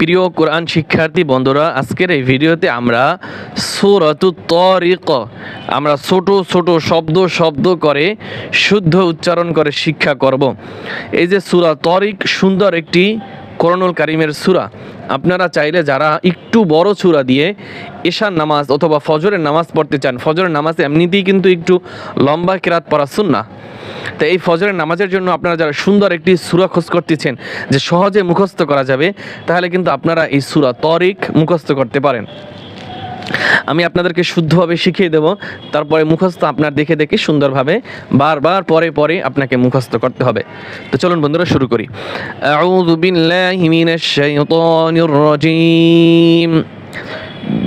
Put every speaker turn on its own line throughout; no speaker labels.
প্রিয় কোরআন শিক্ষার্থী বন্ধুরা, আজকের এই ভিডিওতে আমরা সুরতু তরিক, আমরা ছোট ছোট শব্দ শব্দ করে শুদ্ধ উচ্চারণ করে শিক্ষা করব। এই যে সুরা তরিক, সুন্দর একটি করণুল কারিমের সুরা। আপনারা চাইলে যারা একটু বড় সুরা দিয়ে এশার নামাজ অথবা ফজরের নামাজ পড়তে চান, ফজরের নামাজ এমনিতেই কিন্তু একটু লম্বা কেরাত পড়া সুন্না তো এই ফজরের নামাজের জন্য আপনারা যারা সুন্দর একটি সুরা খোঁজ করতেছেন, যে সহজে মুখস্থ করা যাবে, তাহলে কিন্তু আপনারা এই সুরা তরিক মুখস্থ করতে পারেন। আমি আপনাদেরকে শুদ্ধভাবে শিখিয়ে দেব তারপরে মুখস্থ আপনার দেখে দেখে সুন্দরভাবে বারবার পরে পরে আপনাকে মুখস্থ করতে হবে তো চলুন বন্ধুরা শুরু করি আউযু বিল্লাহি মিনাশ শাইতানির রাজিম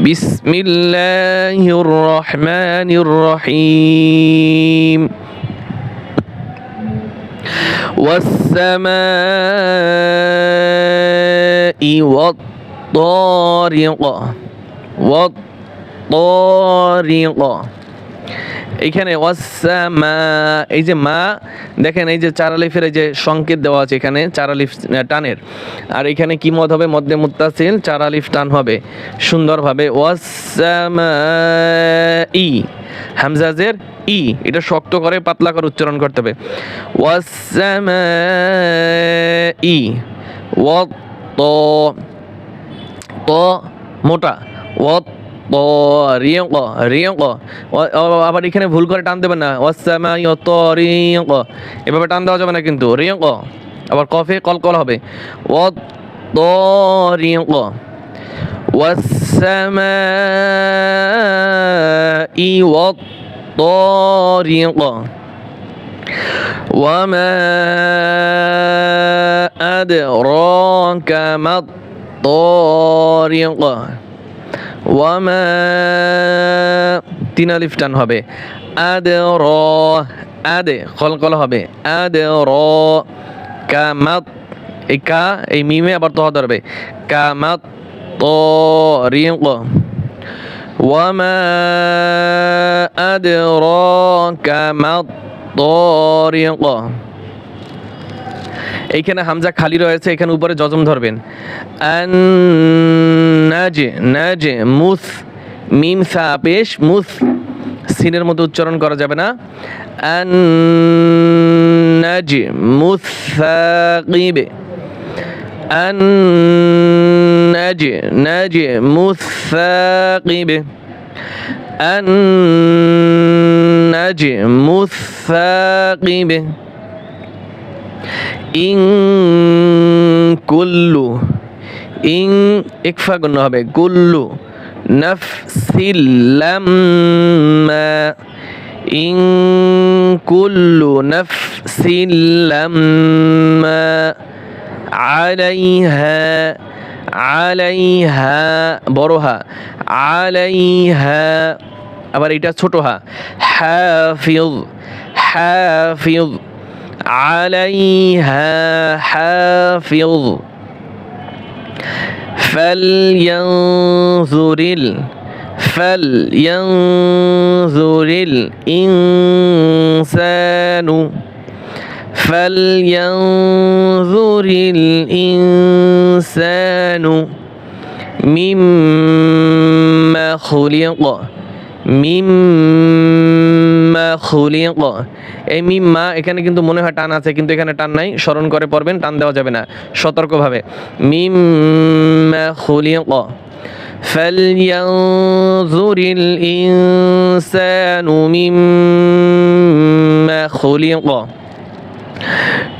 বিসমিল্লাহির রহমানির রহিম والسماء والطارق والطارق এইখানে ওয়াসামা এই যে মা, দেখেন এই যে চার আলিফের এই যে সংকেত দেওয়া আছে এখানে, চার আলিফ টানের। আর এখানে কি মত হবে? মধ্যে মুত্তাসিল, চার আলিফ টান হবে। সুন্দরভাবে ওয়াসামা ই হামজাজের ই, এটা শক্ত করে, পাতলা করে উচ্চারণ করতে হবে। ওয়াসামা ই ও ত, মোটা ও ত রিয়ঙ্ক রিয়ঙ্ক আবার এখানে ভুল করে টান দেবেন না ওয়াসামা ইয় ত রিয়ঙ্ক এভাবে টান দেওয়া যাবে না কিন্তু রিয়ঙ্ক আবার কফে কলকল হবে ও ত রিয়ঙ্ক والسماء والطارق وما أدراك ما الطارق وما তিন আলিফ টান হবে আদে র আদে কলকল হবে আদে র কামাত এই কা এই মিমে আবার তহ ধরবে কামাত طارق وما أدراك ما الطارق এইখানে হামজা খালি রয়েছে, এখানে উপরে যজম ধরবেন। নাজে নাজে, মুস, মিম সা পেশ, মুস, সিনের মতো উচ্চারণ করা যাবে না। নাজ মুসাকিবে নাজ নাজ মুসাকিবে নাজ মুসাকিবে ইং কুল্লু, ইং ইকফা গণ্য হবে, কুল্লু নফসিল্লাম্মা ইং কুল্লু নফসিল্লাম্মা আলাইহা আলাইহা, বড় হা, আলাইহা, আবার এটা ছোট হা, হাফিজ হাফিজ। عليها حافظ. فلينظر فلينظر الإنسان. فلينظر الإنسان مما خلق মিম্মা খুলিক এই মিম্মা এখানে কিন্তু মনে হয় টান আছে কিন্তু এখানে টান নাই স্মরণ করে পড়বেন টান দেওয়া যাবে না সতর্কভাবে মিম্মা খুলিক فلينظر الإنسان مما خلق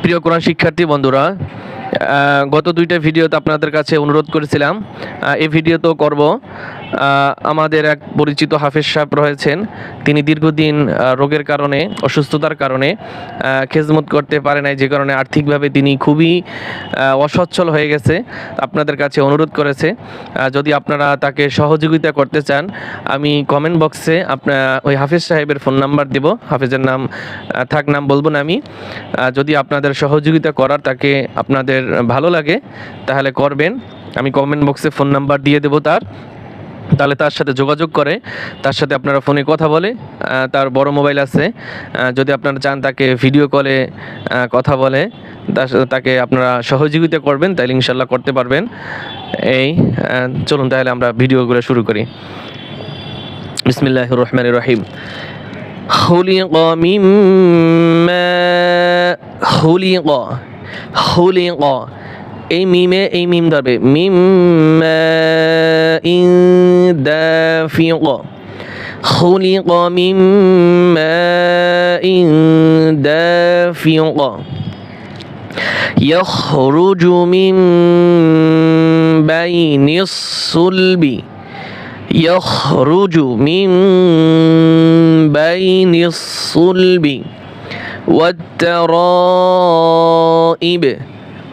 প্রিয় কোরআন শিক্ষার্থী বন্ধুরা আহ, গত দুইটা ভিডিওতে আপনাদের কাছে অনুরোধ করেছিলাম আহ, এই ভিডিওতেও করব আহ, আমাদের এক পরিচিত হাফেজ সাহেব রয়েছেন। তিনি দীর্ঘদিন রোগের কারণে, অসুস্থতার কারণে খেজমত করতে পারে নাই, যে কারণে আর্থিকভাবে তিনি খুবই অসচ্ছল হয়ে গেছে, আপনাদের কাছে অনুরোধ করেছে। যদি আপনারা তাকে সহযোগিতা করতে চান, আমি কমেন্ট বক্সে আপনার ওই হাফেজ সাহেবের ফোন নাম্বার দেব। হাফেজের নাম থাক নাম বলব না আমি। যদি আপনাদের সহযোগিতা করার তাকে আপনাদের ভালো লাগে, তাহলে করবেন। আমি কমেন্ট বক্সে ফোন নাম্বার দিয়ে দেবো তার। তাহলে তার সাথে যোগাযোগ করে তার সাথে আপনারা ফোনে কথা বলে আহ, তার বড় মোবাইল আছে আহ, যদি আপনারা চান তাকে ভিডিও কলে আহ, কথা বলে তার সাথে তাকে আপনারা সহযোগিতা করবেন তাহলে ইনশাল্লাহ করতে পারবেন এই আহ, চলুন তাহলে আমরা ভিডিওগুলো শুরু করি বিসমিল্লাহ রহমান রহিম خلق من ماء خلق خلق এই মিমে এই মিম ধরবে। মিম ইন দাফিক খুলিক মিম ইন দাফিক يخرج من بين الصلب يخرج من بين الصلب والترائب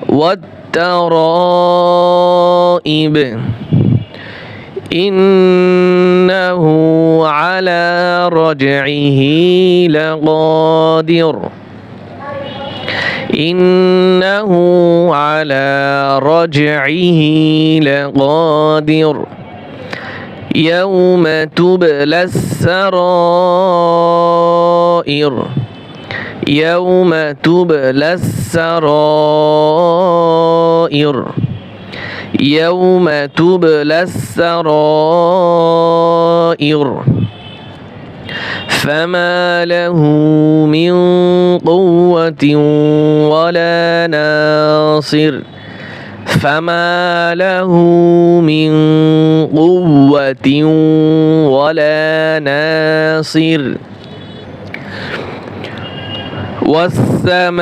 والترائب إنه على رجعه لقادر. إنه على رجعه لقادر. يوم تبلى السرائر. يوم تبلى السرائر. يوم تبلى السرائر. فما له من قوة ولا ناصر. فما له من قوة ولا ناصر. والسماء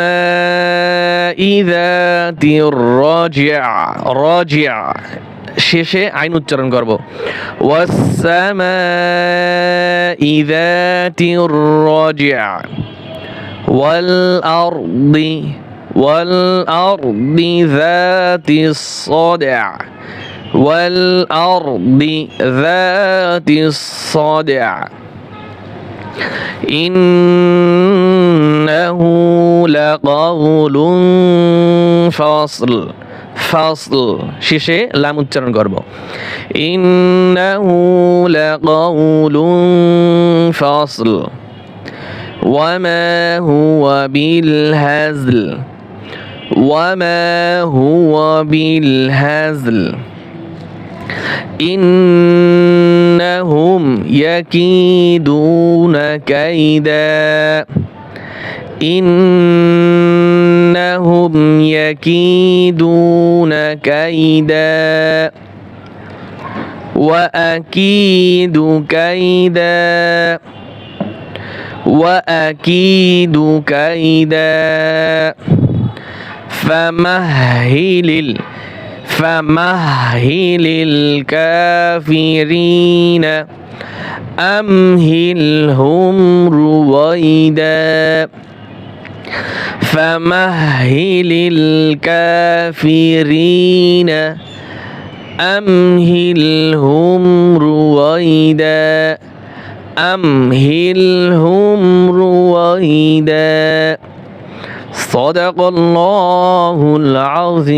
ذات الرجع رجع শেষে আইন উচ্চারণ করব والسماء ذات الرجع والأرض والأرض ذات الصدع والأرض ذات الصدع إنه لقول فصل فصل শেষে লাম উচ্চারণ করব إنه لقول فصل وما هو بالهزل وما هو بالهزل إنهم يكيدون كيدا. إنهم يكيدون كيدا. وأكيد كيدا. وأكيد كيدا. فمهل فمهل الكافرين أمهلهم رويدا فمهل الكافرين أمهلهم رويدا أمهلهم رويدا صدق الله العظيم.